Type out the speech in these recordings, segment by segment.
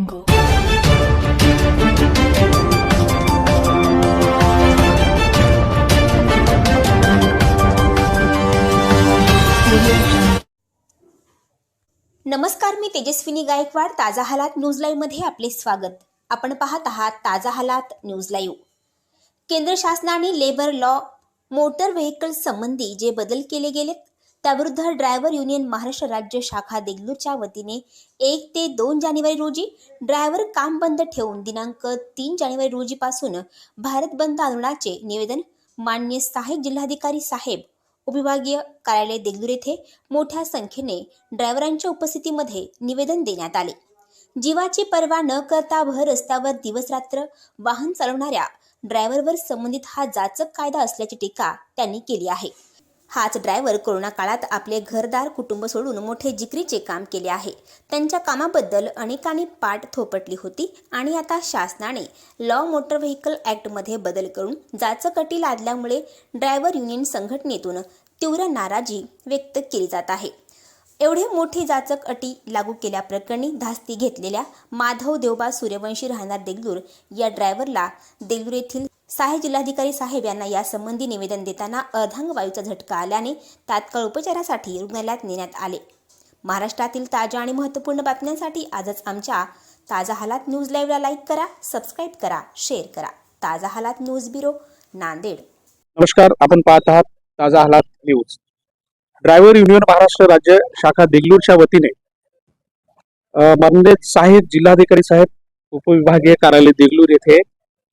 नमस्कार मी तेजस्विनी गायकवाड ताजा हालात न्यूज लाईव्हमध्ये आपले स्वागत. आपण पाहत आहात ताजा हालात न्यूज लाईव्ह. केंद्र शासनाने लेबर लॉ मोटर व्हेकल संबंधी जे बदल केले गेलेत त्याविरुद्ध ड्रायव्हर युनियन महाराष्ट्र राज्य शाखा देगलूरच्या वतीने एक ते दोन जानेवारी रोजी ड्रायव्हर काम बंद ठेवून दिनांक तीन जानेवारी रोजीपासून भारत बंद आंदोलनाचे निवेदन मान्य सहाय्यक जिल्हाधिकारी साहेब उपविभागीय कार्यालय देगलूर येथे मोठ्या संख्येने ड्रायव्हरांच्या उपस्थितीमध्ये निवेदन देण्यात आले. जीवाची पर्वा न करता भर रस्त्यावर दिवसरात्र वाहन चालवणाऱ्या ड्रायव्हरवर संबंधित हा जाचक कायदा असल्याची टीका त्यांनी केली आहे. हाच ड्रायव्हर कोरोना काळात आपले घरदार कुटुंब सोडून मोठे जिकरीचे काम केले आहे. त्यांच्या कामाबद्दल अनेकांनी पाठ थोपटली होती आणि आता शासनाने लॉ मोटर व्हेकल ॲक्टमध्ये बदल करून जाचक अटी लादल्यामुळे ड्रायव्हर युनियन संघटनेतून तीव्र नाराजी व्यक्त केली जात आहे. एवढे मोठी जाचक अटी लागू केल्याप्रकरणी धास्ती घेतलेल्या माधव देवबा सूर्यवंशी राहणार देगलूर या ड्रायव्हरला देगलूर येथील सहाय्यक जिल्हाधिकारी साहेब यांना यासंबंधी निवेदन देताना अर्धांग वायूचा झटका आल्याने तात्काळ उपचारासाठी रुग्णालयात नेण्यात आले. महाराष्ट्रातील ताज्या आणि महत्त्वपूर्ण बातम्यांसाठी आजच आमच्या ताजा हालात न्यूज लाईव्हला लाईक करा सबस्क्राईब करा शेअर करा. ताजा हालात न्यूज ब्युरो नांदेड. नमस्कार आपण पाहत आहात ताजा हालात न्यूज. ड्रायव्हर युनियन महाराष्ट्र राज्य शाखा देगलूरच्या वतीने अ, माननीय जिल्हाधिकारी साहेब उपविभागीय कार्यालय देगलूर येथे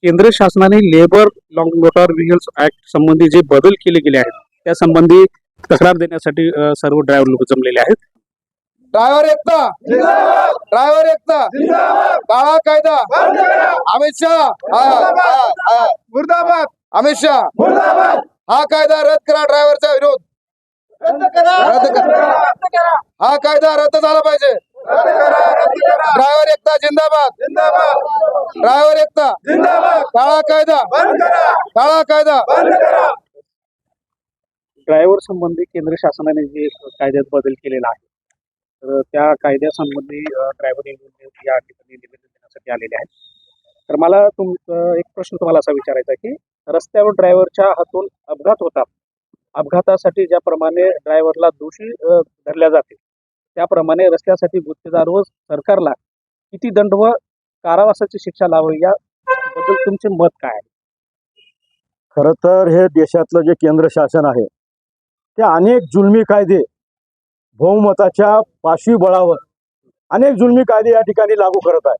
केंद्र शासनाने labour long motor vehicles act संबंधी जे बदल केले गेले आहेत त्या संबंधी तक्रार देण्यासाठी सर्व ड्रायव्हर लोक जमलेले आहेत. ड्रायव्हर एकता! ड्रायव्हर एकता! काळा कायदा! अमित शहा. मुर्दाबाद! अमित शहा! हा कायदा रद्द करा ड्रायव्हरचा विरोध. रद्द करा! हा कायदा रद्द झाला पाहिजे. ड्रायव्हर एकता जिंदाबाद. ड्रायव्हर एकता. काळा कायदा. काळा कायदा. ड्रायव्हर संबंधी केंद्र शासनाने जे कायद्यात बदल केलेला आहे तर त्या कायद्यासंबंधी ड्रायव्हर युनियन या ठिकाणी निवेदन देण्यासाठी आलेले आहेत. तर मला तुम एक प्रश्न तुम्हाला असा विचारायचा की रस्त्यावर ड्रायव्हरच्या हातून अपघात होतात. अपघातासाठी ज्याप्रमाणे ड्रायव्हरला दोषी धरल्या जाते त्याप्रमाणे रस्त्यासाठी गुत्तेदार व सरकारला किती दंड व कारावासाची शिक्षा लावावी याबद्दल तुमचे मत काय आहे? खरं तर हे देशातलं जे केंद्र शासन आहे ते अनेक जुलमी कायदे बहुमताच्या पाशवी बळावर अनेक जुलमी कायदे या ठिकाणी लागू करत आहे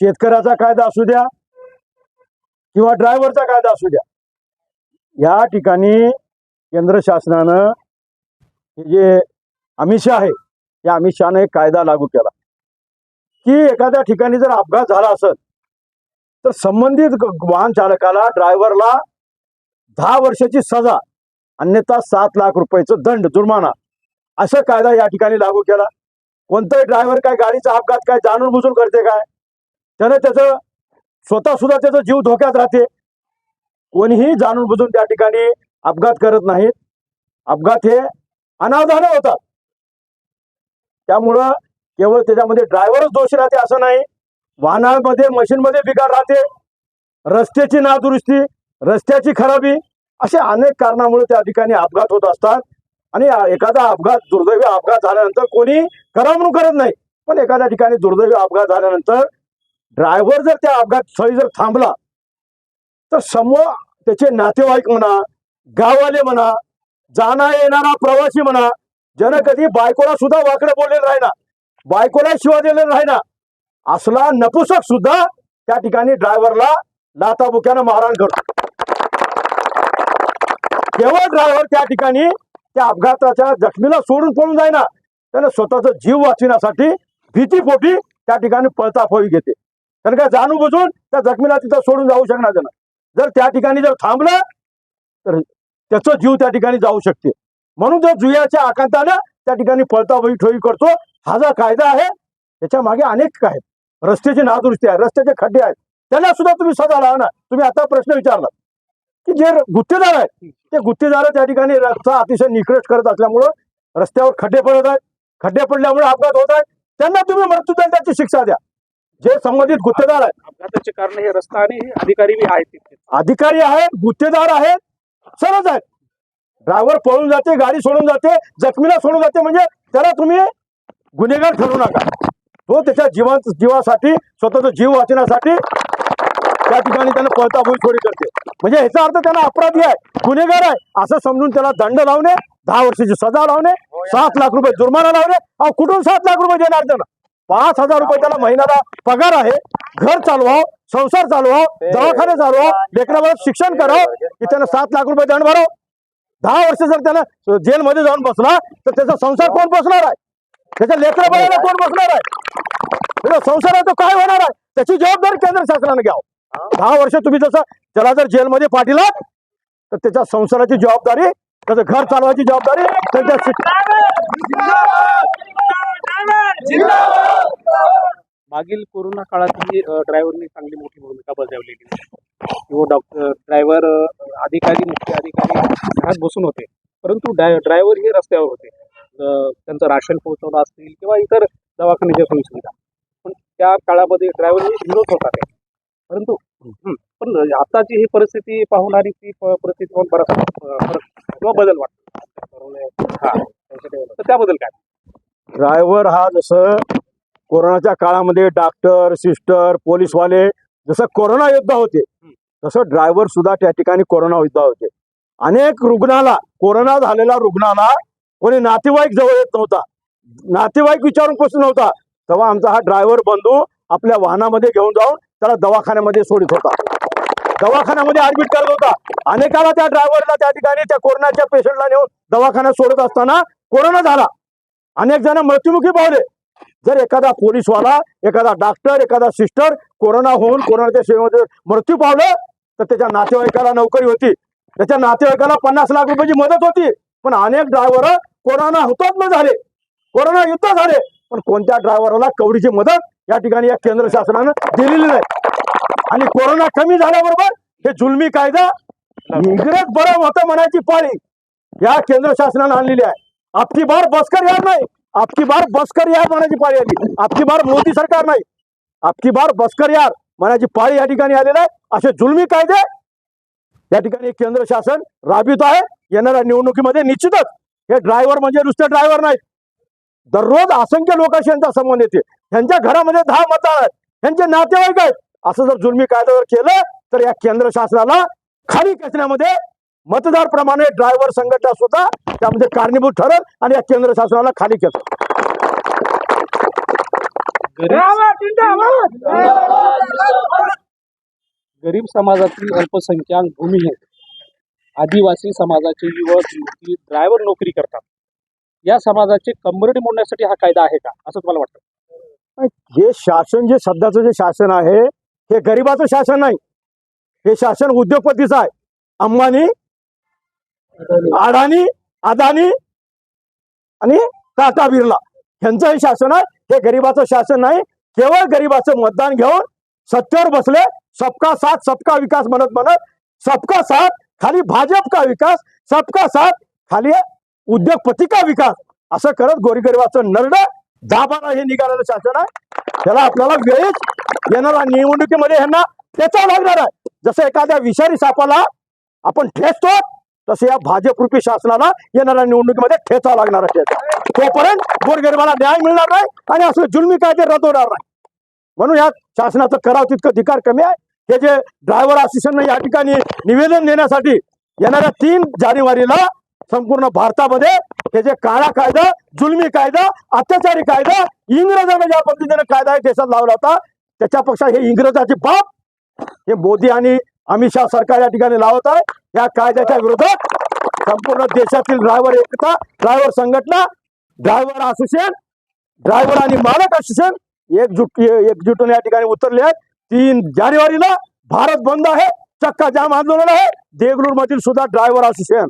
शेतकऱ्याचा कायदा असू द्या किंवा ड्रायव्हरचा कायदा असू द्या या ठिकाणी केंद्र शासनानं हे जे अमित शहा आहे या अमित शहाने एक कायदा लागू केला. की एखाद्या ठिकाणी जर अपघात झाला असेल तर संबंधित वाहन चालकाला ड्रायव्हरला दहा वर्षाची सजा अन्यथा सात लाख रुपयाचं दंड जुर्माना असा कायदा या ठिकाणी लागू केला. कोणताही ड्रायव्हर काय गाडीचा अपघात काय जाणून बुजून करते काय? त्यानं त्याचं स्वतः सुद्धा त्याचा जीव धोक्यात राहते. कोणीही जाणून बुजून त्या ठिकाणी अपघात करत नाहीत अपघात हे अनावधाने होतात. त्यामुळं केवळ त्याच्यामध्ये ड्रायव्हरच दोषी राहते असं नाही. वाहनामध्ये मशीनमध्ये बिघाड राहते. रस्त्याची नादुरुस्ती रस्त्याची खराबी अशा अनेक कारणामुळे त्या ठिकाणी अपघात होत असतात. आणि एखादा अपघात दुर्दैवी अपघात झाल्यानंतर कोणी करा म्हणून करत नाही. पण एखाद्या ठिकाणी दुर्दैवी अपघात झाल्यानंतर ड्रायव्हर जर त्या अपघात स्थळी जर थांबला तर समोर त्याचे नातेवाईक म्हणा गाववाले म्हणा जाणा येणारा प्रवासी म्हणा ज्यानं कधी बायकोला सुद्धा वाकडं बोललेलं राहिना बायकोला शिवा दिलेलं राहिना असला नपुसक सुद्धा त्या ठिकाणी ड्रायव्हरला लाताबुक्यानं मारहाण करतो. केवळ ड्रायव्हर त्या ठिकाणी त्या अपघाताच्या जखमीला सोडून पळून जाईना त्यानं स्वतःचा जीव वाचविण्यासाठी भीतीपोटी त्या ठिकाणी पळताफावी घेते. कारण काय जाणू बुजून त्या जखमीला तिथं सोडून जाऊ शकणार त्यानं जर त्या ठिकाणी जर थांबलं तर त्याचा जीव त्या ठिकाणी जाऊ शकते. म्हणून जर जुयाच्या आकांतानं त्या ठिकाणी पळताफावी ठोवी करतो हा जो कायदा आहे त्याच्यामागे अनेक काय आहेत. रस्त्याची नादुरुस्ती आहे रस्त्याचे खड्डे आहेत. त्याला सुद्धा तुम्ही सजा लावा ना तुम्ही आता प्रश्न विचारला. की जे गुत्तेदार आहेत ते गुत्तेदार त्या ठिकाणी रस्ता अतिशय निकृष्ट करत असल्यामुळं रस्त्यावर खड्डे पडत आहेत. खड्डे पडल्यामुळे अपघात होत आहेत. त्यांना तुम्ही मृत्यूदंडाची शिक्षा द्या. जे संबंधित गुत्तेदार आहेत. अपघाताचे कारण हे रस्ता आणि हे अधिकारी आहेत अधिकारी आहेत गुत्तेदार आहेत सर्वच आहेत. ड्रायव्हर पळून जाते गाडी सोडून जाते जखमीला सोडून जाते म्हणजे त्याला तुम्ही गुन्हेगार ठरवू नका. तो त्याच्या जीवा जीवासाठी स्वतःचा जीव वाचण्यासाठी त्या ठिकाणी त्यानं पळता चोरी करते. म्हणजे ह्याचा अर्थ त्यांना अपराधी आहे गुन्हेगार आहे असं समजून त्याला दंड लावणे दहा वर्षाची सजा लावणे सात लाख रुपये जुर्माना लावणे अहो कुठून सात लाख रुपये देणार त्यांना? पाच हजार रुपये त्याला महिन्याला पगार आहे घर चालवाव संसार चालवाव दवाखाने चालवाव लेकरावर शिक्षण करावं की त्यानं सात लाख रुपये दंड भराव दहा वर्ष जर त्यानं जेलमध्ये जाऊन बसला तर त्याचा संसार कोण बसणार आहे? त्याच्या लेकरा बाळाला कोण बसणार आहे? त्याचा संसाराचं काय होणार आहे? त्याची जबाबदारी केंद्र शासनाने घ्यावं. दहा वर्ष तुम्ही जसं त्याला जर जेलमध्ये पाठीलात तर त्याच्या संसाराची जबाबदारी त्याचं घर चालवायची जबाबदारी त्याच्या मागील कोरोना काळातही ड्रायव्हरनी चांगली मोठी भूमिका बजावलेली. आहे किंवा डॉक्टर ड्रायव्हर अधिकारी मुख्य अधिकारी घरात बसून होते. परंतु ड्रायव्हर हे रस्त्यावर होते. त्यांचं राशन पोहोचवलं असतील किंवा इतर दवाखान्याच्या सोयीसुविधा. पण त्या काळामध्ये ड्रायव्हर हे विरोध होता ते परंतु पण आताची ही परिस्थिती पाहून आणि ती परिस्थिती पाहून बराचसा फरक किंवा बदल वाटतो. हा तर त्याबद्दल काय? ड्रायव्हर हा जसं कोरोनाच्या काळामध्ये डॉक्टर सिस्टर पोलीसवाले जसं कोरोना योद्धा होते तसं ड्रायव्हर सुद्धा त्या ठिकाणी कोरोना योद्धा होते. अनेक रुग्णाला कोरोना झालेला रुग्णाला कोणी नातेवाईक जवळ येत नव्हता. नातेवाईक विचारून पोचत नव्हता. तेव्हा आमचा हा ड्रायव्हर बंधू आपल्या वाहनामध्ये घेऊन जाऊन त्याला दवाखान्यामध्ये सोडित होता. दवाखान्यामध्ये ऍडमिट करत होता. अनेकाला त्या ड्रायव्हरला त्या ठिकाणी त्या कोरोनाच्या पेशंटला नेऊन दवाखान्यात सोडत असताना कोरोना झाला. अनेक जण मृत्युमुखी पावले जर एखादा पोलीसवाला एखादा डॉक्टर एखादा सिस्टर कोरोना होऊन कोरोनाच्या सेवेमध्ये मृत्यू पावलं तर त्याच्या नातेवाईकाला नोकरी होती. त्याच्या नातेवाईकाला पन्नास लाख रुपयाची मदत होती. पण अनेक ड्रायव्हर कोरोना हुतात्मा झाले. कोरोना युद्ध झाले. पण कोणत्या ड्रायव्हरला कवडीची मदत या ठिकाणी या केंद्र शासनानं दिलेली नाही. आणि कोरोना कमी झाल्याबरोबर हे जुलमी कायदा इंग्रज बरं होतं म्हणायची पाळी या केंद्र शासनानं आणलेली आहे. आपकी बार बसकर यार नाही. आपकी बार बसकर यार म्हणायची पाळी आली. आपकी बार मोदी सरकार नाही. आपकी बार बसकर यार मनाची पाळी या ठिकाणी आलेला आहे. असे जुलमी कायदे या ठिकाणी केंद्र शासन राबवित आहे. येणाऱ्या निवडणुकीमध्ये निश्चितच हे ड्रायव्हर म्हणजे नुसते ड्रायव्हर नाहीत. दररोज असंख्य लोकांशी यांचा संबंध येते त्यांच्या घरामध्ये दहा मतदार आहेत. त्यांचे नातेवाईक आहेत. असं जर जुलमी कायदा जर केलं तर या केंद्र शासनाला खाली खेचण्यामध्ये मतदार प्रमाणे ड्रायव्हर संघटना सुद्धा त्यामध्ये कारणीभूत ठरल आणि या केंद्र शासनाला खाली खेचेल. गरीब समाजातील अल्पसंख्याक भूमिहीन आदिवासी समाजाचे युवक युवती ड्रायव्हर नोकरी करतात. या समाजाचे कंबरडी मोडण्यासाठी हा कायदा आहे का? असं तुम्हाला वाटतं? हे शासन जे सध्याचं जे शासन आहे हे गरिबाचं शासन नाही. हे शासन उद्योगपतीचं आहे. अंबानी अडाणी अदानी आणि टाटा बिर्ला यांचं हे शासन आहे. हे गरिबाचं शासन नाही केवळ गरीबाचं मतदान घेऊन सत्तेवर बसले सबका साथ सबका विकास म्हणत म्हणत सबका साथ खाली भाजप का विकास सबका साथ खाली उद्योगपती का विकास असं करत गोरीगरिबाचं नरड दाबाला हे निघालेलं शासन आहे. त्याला आपल्याला वेळीच येणारा निवडणुकीमध्ये ह्यांना त्याचा लागणार आहे. जसं एखाद्या विषारी सापाला आपण ठेचतो तसे या भाजपरूपी शासनाला येणाऱ्या निवडणुकीमध्ये ठेचा लागणार आहे. तोपर्यंत गोरगरिबाला न्याय मिळणार नाही आणि असं जुलमी कायदे रद्द होणार नाही. म्हणून या शासनाचं कराव तितकं अधिकार कमी आहे. हे जे ड्रायव्हर असोसिएशन या ठिकाणी निवेदन देण्यासाठी येणाऱ्या तीन जानेवारीला संपूर्ण भारतामध्ये हे जे काळा कायदा जुलमी कायदा अत्याचारी कायदा इंग्रजांना ज्या पद्धतीने कायदा आहे देशात लावला होता त्याच्यापेक्षा हे इंग्रजाची बाप हे मोदी आणि अमित शहा सरकार या ठिकाणी लावत आहे. या कायद्याच्या विरोधात संपूर्ण देशातील ड्रायव्हर एकता ड्रायव्हर संघटना ड्रायव्हर असोसिएशन ड्रायव्हर आणि मालक असोसिएशन एकजूट एकजुटून या ठिकाणी उतरले आहेत. तीन जानेवारीला भारत बंद आहे. चक्का जाम आंदोलन आहे. देगलूर मधील सुद्धा ड्रायव्हर असोसिएशन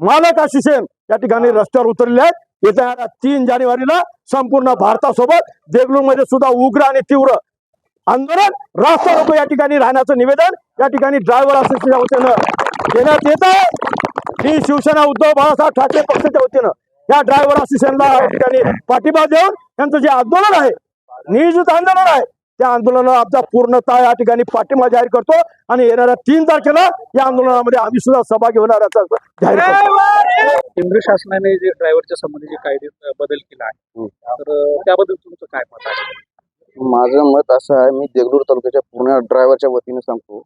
मालक असोसिएशन या ठिकाणी रस्त्यावर उतरले आहेत. येत्या तीन जानेवारीला संपूर्ण भारतासोबत देगलूरमध्ये सुद्धा उग्र आणि तीव्र आंदोलन रास्ता रोको या ठिकाणी राहण्याचं निवेदन या ठिकाणी ड्रायव्हर असोसिएशनच्या वतीनं देण्यात येत आहे. मी शिवसेना उद्धव बाळासाहेब ठाकरे पक्षाच्या वतीनं या ड्रायव्हर असोसिएशनला या ठिकाणी पाठिंबा देऊन त्यांचं जे आंदोलन आहे नियोजित आंदोलन आहे त्या आंदोलनाला आमचा पूर्णतः या ठिकाणी पाठिंबा जाहीर करतो आणि येणाऱ्या तीन तारखेला या आंदोलनामध्ये आम्ही सुद्धा सहभागी होणार असं जाहीर करतो. केंद्र शासनाने जे ड्रायव्हरच्या संबंधी जे कायदे बदल केला आहे तर त्याबद्दल तुमचं काय मत आहे? माझं मत असं आहे मी देगलूर तालुक्याच्या पूर्ण ड्रायव्हरच्या वतीने सांगतो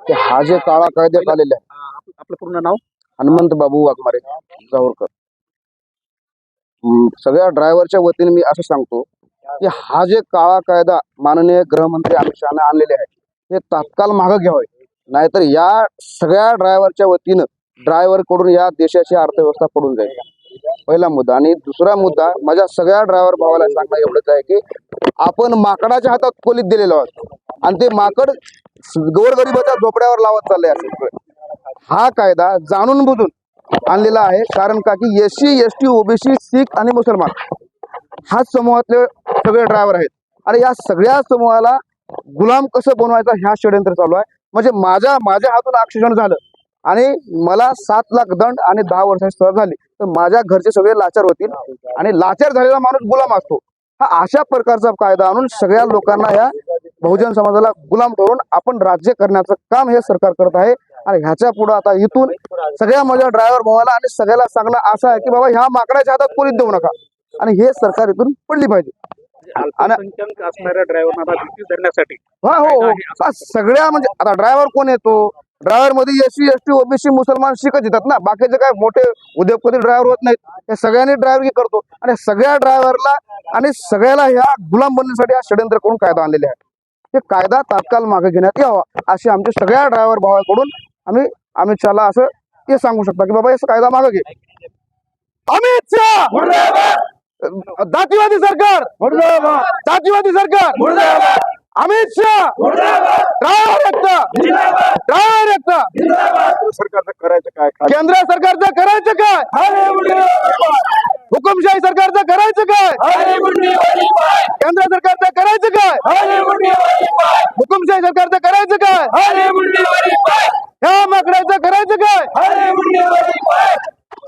की हा जे काळा कायदे आलेला आहे आपलं पूर्ण नाव? हनुमंत बाबू वाघमारे जावरकर सगळ्या ड्रायव्हरच्या वतीने मी असं सांगतो की हा जे काळा कायदा माननीय गृहमंत्री अमित शहाने आणलेले आहे हे तात्काळ मागं घ्यावे. नाहीतर या सगळ्या ड्रायव्हरच्या वतीनं ड्रायव्हरकडून या देशाची अर्थव्यवस्था पडून जाईल. पहिला मुद्दा. आणि दुसरा मुद्दा माझ्या सगळ्या ड्रायव्हर भावाला सांगणं एवढंच आहे की आपण माकडाच्या हातात खोलीत दिलेलो आहोत आणि ते माकड गोरगरिबाच्या झोपड्यावर लावत चालले असेल. हा कायदा जाणून बुजून आणलेला आहे. कारण का की S C S T OBC शीख आणि मुसलमान हा समूहातले सगळे ड्रायव्हर आहेत. आणि या सगळ्या समूहाला गुलाम कसं बनवायचं ह्या षडयंत्र चालू आहे. म्हणजे माझ्या माझ्या हातून आक्षेषण झालं. आणि मला सात लाख दंड आणि दहा वर्षाची सजा झाली. तर माझ्या घरचे सगळे लाचार होतील आणि लाचार झालेला माणूस गुलाम असतो. हा अशा प्रकारचा कायदा आणून सगळ्या लोकांना ह्या बहुजन समाजाला गुलाम करून आपण राज्य करण्याचं काम हे सरकार करत आहे. आणि ह्याच्या पुढे आता इथून सगळ्या माझ्या ड्रायव्हर भावाला आणि सगळ्याला सांगणं असं आहे की बाबा ह्या माकडाच्या हातात कोणीच देऊ नका. आणि हे सरकार इथून पडली पाहिजे. असणाऱ्या ड्रायव्हरना धरण्यासाठी. हो हो हा, सगळ्या म्हणजे आता ड्रायव्हर कोण येतो? ड्रायव्हरमध्ये S C S T OBC मुसलमान शिकत येतात ना. बाकीचे काय मोठे उद्योगपती ड्रायव्हर होत नाहीत. हे सगळ्यांनी ड्रायव्हरी करतो. आणि सगळ्या ड्रायव्हरला आणि सगळ्याला ह्या गुलाम बनण्यासाठी हा षडयंत्र करून कायदा आणलेले आहे ते कायदा तात्काळ मागे घेण्यात यावा अशी आमच्या सगळ्या ड्रायव्हर भावाकडून आम्ही अमित शहाला असं ते सांगू शकता की बाबा हे कायदा मागे घे. अमित शहा! जातीवादी सरकार! जातीवादी सरकार! अमित शहा! सरकारचं करायचं काय? केंद्र सरकारचं करायचं काय? हुकुमशाही सरकारचं करायचं काय? केंद्र सरकारचं करायचं काय? हुकुमशाही सरकारचं करायचं काय? ह्या माकडाचं करायचं काय?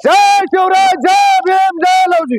जय शिवराय जय भीम जय लवजी!